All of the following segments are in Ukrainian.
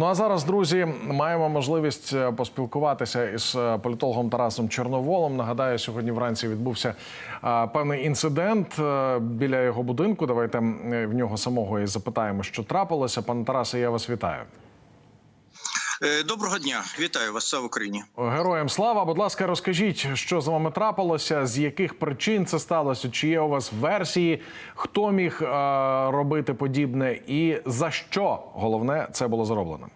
Ну а зараз, друзі, маємо можливість е, поспілкуватися із е, політологом Тарасом Чорноволом. Нагадаю, сьогодні вранці відбувся е, певний інцидент біля його будинку. Давайте в нього самого і запитаємо, що трапилося. Пане Тарасе, я вас вітаю. Е, Доброго дня, вітаю вас слава Україні. Героям слава, будь ласка, розкажіть, що з вами трапилося, з яких причин це сталося? Чи є у вас версії, хто міг е, робити подібне, і за що головне це було зроблено?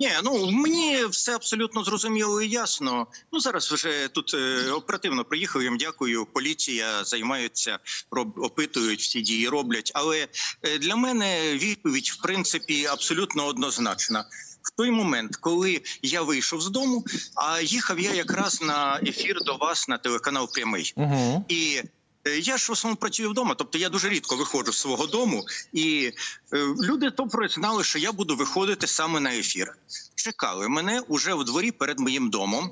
Ні, ну мені все абсолютно зрозуміло і ясно. Ну зараз вже тут е, оперативно приїхав. Їм дякую. Поліція займаються, роб, опитують всі дії, роблять. Але е, для мене відповідь в принципі абсолютно однозначна. В той момент, коли я вийшов з дому, а їхав я якраз на ефір до вас на телеканал Прямий. Угу. І я ж в основному працюю вдома, тобто я дуже рідко виходжу з свого дому, і е, люди добре знали, що я буду виходити саме на ефір. Чекали мене уже в дворі перед моїм домом.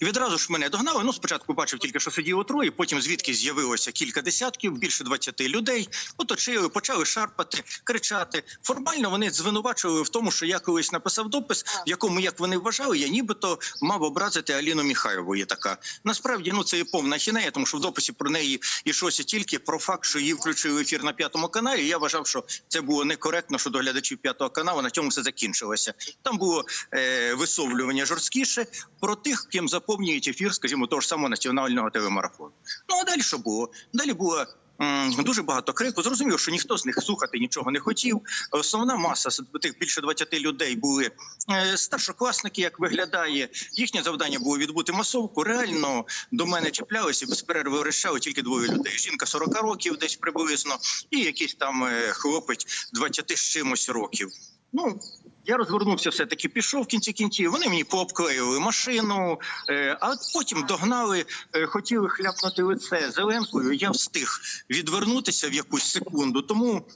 І відразу ж мене догнали. Ну, спочатку бачив тільки, що сиділо троє, потім звідки з'явилося кілька десятків, більше 20 людей. Оточили, почали шарпати, кричати. Формально вони звинувачували в тому, що я колись написав допис, в якому, як вони вважали, я нібито мав образити Аліну Міхайлову. Є така. Насправді, ну це є повна хінея, тому що в дописі про неї йшлося тільки про факт, що її включили в ефір на п'ятому каналі. Я вважав, що це було некоректно щодо глядачів п'ятого каналу. На цьому все закінчилося. Там було е, висловлювання жорсткіше про тих, ким заповнюють ефір, скажімо, того ж самого національного телемарафону. Ну а далі що було? Далі було. Дуже багато крику. Зрозуміло, що ніхто з них слухати нічого не хотів. Основна маса тих більше 20 людей були е, старшокласники, як виглядає. Їхнє завдання було відбути масовку. Реально до мене чіплялися без перерви вирішали тільки двоє людей. Жінка 40 років, десь приблизно, і якийсь там е, хлопець 20 з чимось років. Ну я розвернувся, все таки пішов в кінці кінців. Вони мені пообклеїли машину, е, а потім догнали, е, хотіли хляпнути лице Зеленкою. Я встиг відвернутися в якусь секунду, тому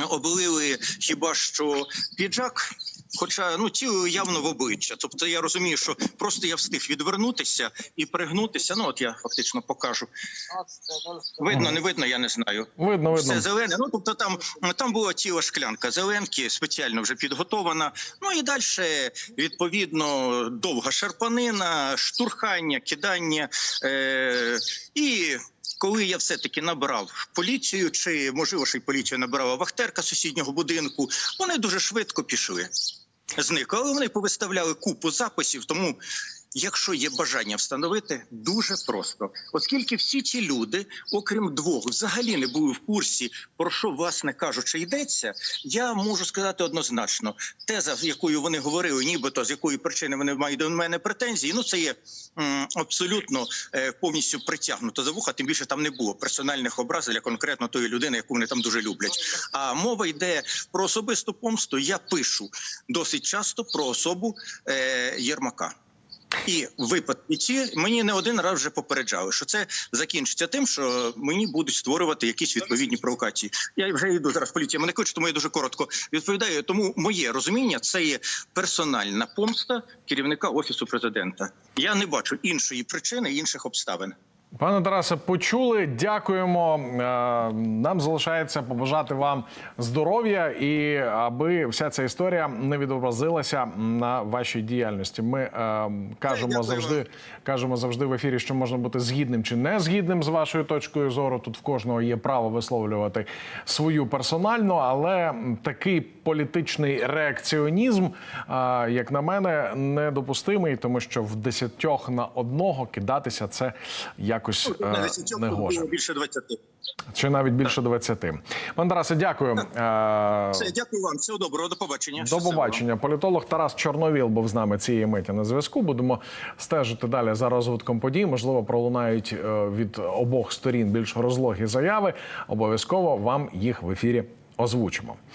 е, облили хіба що піджак. Хоча ну цілили явно в обличчя. Тобто я розумію, що просто я встиг відвернутися і пригнутися. Ну от я фактично покажу. Видно, не видно, я не знаю. Видно, видно. Все зелене. Ну тобто там, там була ціла шклянка зеленки, спеціально вже підготована. Ну і далі, відповідно, довга шарпанина, штурхання, кидання. Е- і коли я все-таки набрав поліцію, чи можливо, що й поліцію набирала вахтерка сусіднього будинку, вони дуже швидко пішли. Зникли, але вони повиставляли купу записів, тому. Якщо є бажання встановити, дуже просто, оскільки всі ці люди, окрім двох, взагалі не були в курсі, про що власне кажучи, йдеться. Я можу сказати однозначно, теза, з якою вони говорили, нібито з якої причини вони мають до мене претензії. Ну це є м, абсолютно е, повністю притягнуто за вуха. Тим більше там не було персональних образ для конкретно тої людини, яку вони там дуже люблять. А мова йде про особисту помсту. Я пишу досить часто про особу е, Єрмака. І випадки ці мені не один раз вже попереджали, що це закінчиться тим, що мені будуть створювати якісь відповідні провокації. Я вже йду зараз. Поліція мене кличе, тому я дуже коротко відповідаю. Тому моє розуміння це є персональна помста керівника офісу президента. Я не бачу іншої причини, інших обставин. Пане Тарасе, почули. Дякуємо. Е, Нам залишається побажати вам здоров'я і аби вся ця історія не відобразилася на вашій діяльності. Ми е, кажемо Дякую завжди, кажемо завжди в ефірі, що можна бути згідним чи не згідним з вашою точкою зору. Тут в кожного є право висловлювати свою персональну, але такий політичний реакціонізм, е, як на мене, недопустимий, тому що в десятьох на одного кидатися це якось е, не гоже. більше 20. Чи навіть більше 20. Пане Тарасе, дякую. Е, Все, дякую вам. Всього доброго. До побачення. До побачення. Політолог Тарас Чорновіл був з нами цієї миті на зв'язку. Будемо стежити далі за розвитком подій. Можливо, пролунають е, від обох сторін більш розлогі заяви. Обов'язково вам їх в ефірі озвучимо.